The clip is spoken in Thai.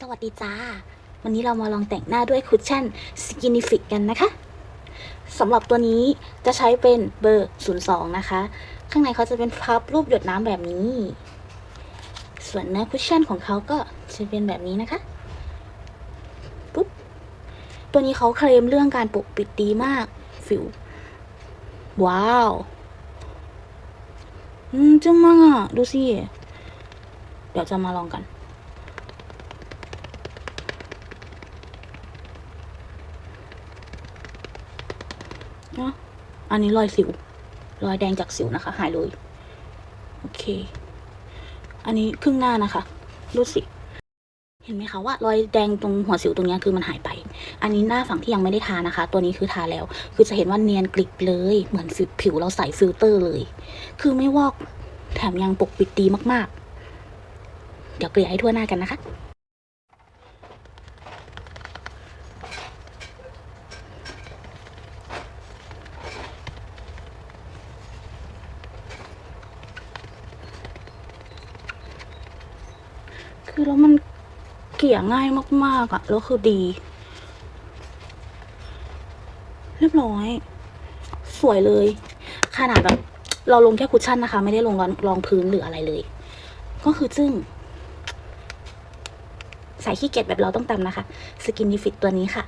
สวัสดีจ้า วันนี้เรามาลองแต่งหน้าด้วยคุชชั่น Skinny Fit กันนะคะสำหรับตัวนี้จะใช้เป็นเบอร์ 02 นะคะ ข้างในเขาจะเป็นพับรูปหยดน้ำแบบนี้ ส่วนเนื้อคุชชั่นของเขาก็จะเป็นแบบนี้นะคะปุ๊บตัวนี้เขาเคลมเรื่องการปกปิดดีมากฟิวว้าวอืมจึ้งมากอะ ดูสิ เดี๋ยวจะมาลองกัน เนาะอันนี้รอยสิว รอยแดงจากสิวนะคะ หายเลย โอเค อันนี้ครึ่งหน้านะคะดูสิ เห็นไหมคะว่ารอยแดงตรงหัวสิวตรงนี้คือมันหายไป อันนี้หน้าฝั่งที่ยังไม่ได้ทานะคะ ตัวนี้คือทาแล้ว คือจะเห็นว่าเนียนกริบเลย เหมือนผิวเราใส่ฟิลเตอร์เลย คือไม่วอก แถมยังปกปิดดีมากๆ เดี๋ยวเกลี่ยให้ทั่วหน้ากันนะคะ คือแล้วมันเกี่ยง่ายมาก ๆอะแล้วคือดี เรียบร้อย สวยเลย ขนาดแบบ เราลงแค่คุชชั่นนะคะ ไม่ได้ลงรองพื้นหรืออะไรเลย ก็คือจึ้งสายขี้เกียจแบบเราต้องตำนะคะ สกินนิฟิตตัวนี้ค่ะ